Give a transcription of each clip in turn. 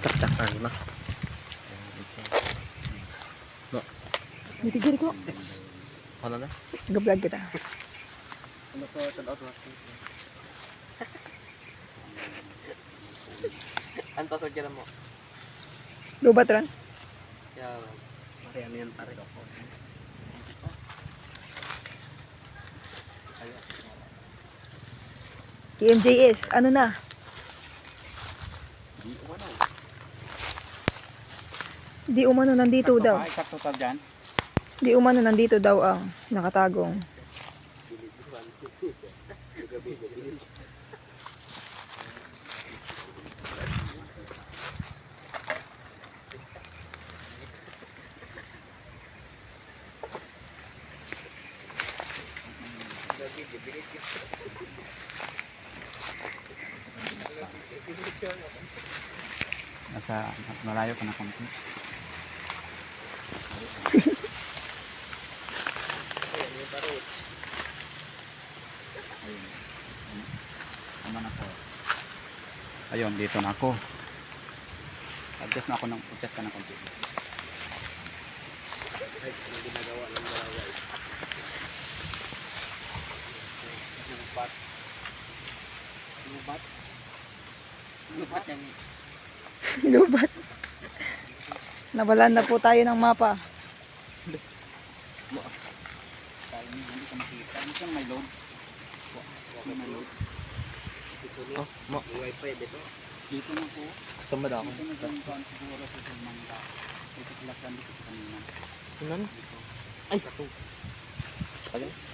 Sak-sak na, lima. Mitigil ko. Ano na? Ga-vlog kita. Ano ko, out na. Ano ka na mo? Lubat ron. Kaya, pare, ano yan, pare? KMJS, ano na? Di umano nandito daw. Sakto pa dyan. Di umano nandito daw ang nakatagong. Nasa malayo pa na konti. Ayun. Tama na po. Ayun, dito na ako. Adjust na ako ng adjust ka na konti. Lubat. Nawalan na po tayo ng mapa. Kaya hindi ko makita. Ano siyang may load? Ano may load? Oh, mo. Wifi dito. Dito na po. Gusto mo daw Dito na po yung kuwan siguro sa Sulmangga. Dito sila plan dito sa kanina. Ano? Ay.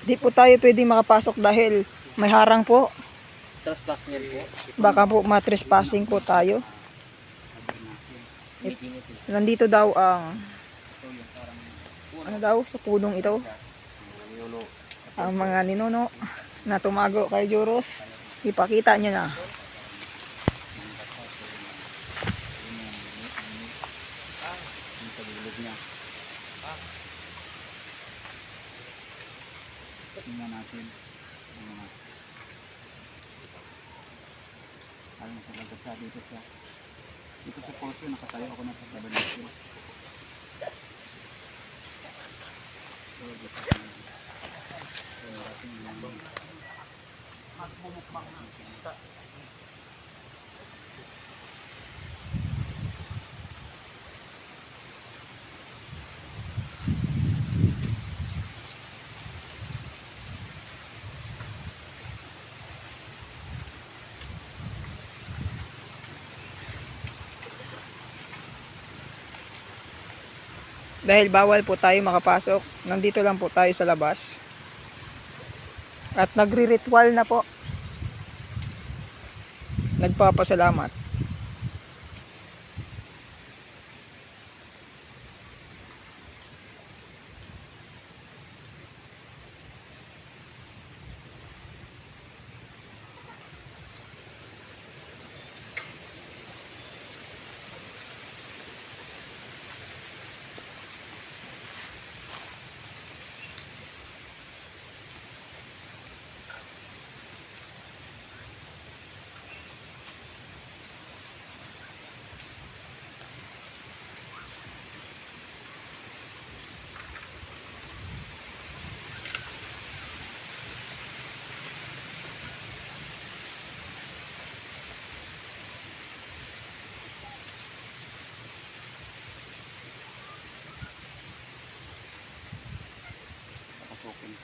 Di po tayo pwedeng makapasok dahil may harang po. Trespass niyan po. Baka po matrespassing po tayo. Nandito daw ang ano daw sa punong ito. Ang mga ninuno na tumago kay Joros. Ipakita nyo na. Tingnan natin. Ang mga alam talaga sa dito sa dito sa portion nakatayo ako na sa 7 Dahil bawal po tayo makapasok. Nandito lang po tayo sa labas. At nagri-ritual na po. Nagpapasalamat.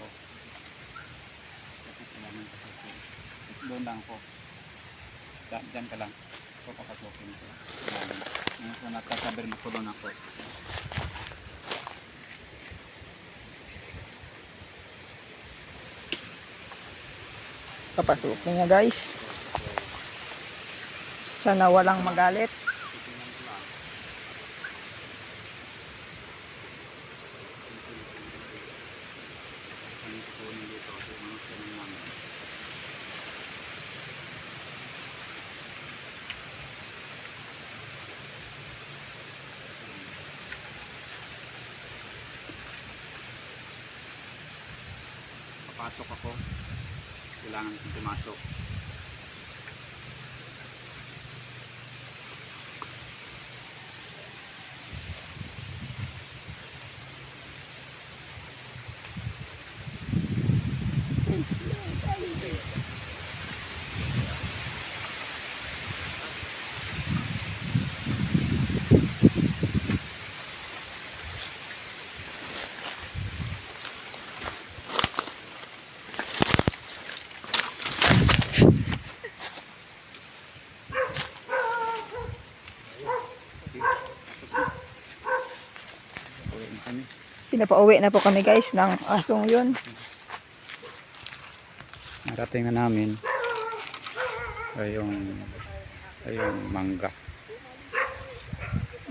Ko. Kasi kailangan pasukin. Doon lang po. Diyan, ka lang. So, papasukin ko. Kailangan. Ngayon po natasabi mo ko doon ako. Papasukin niya guys. Sana walang magalit. papasok ako kailangan kong pumasok Napauwi na po kami guys ng asong yun. Narating na namin ay yung ay yung mangga.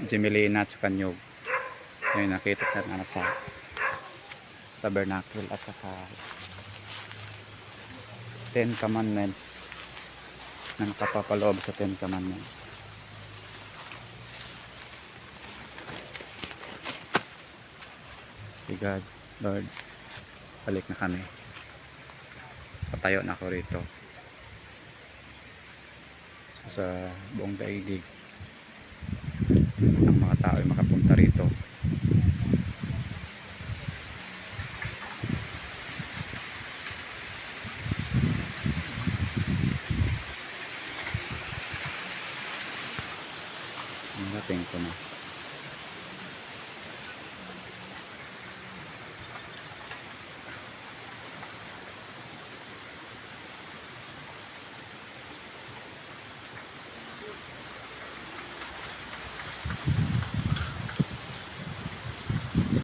Gemelina at saka nyug. Yung nakita na anak sa tabernacle at saka Ten Commandments ng kapapaloob sa Ten Commandments. Si God, Lord, balik na kami. Patayo na ako rito. Sa buong daigdig ang mga tao ay makapunta rito. Ang dating ko na.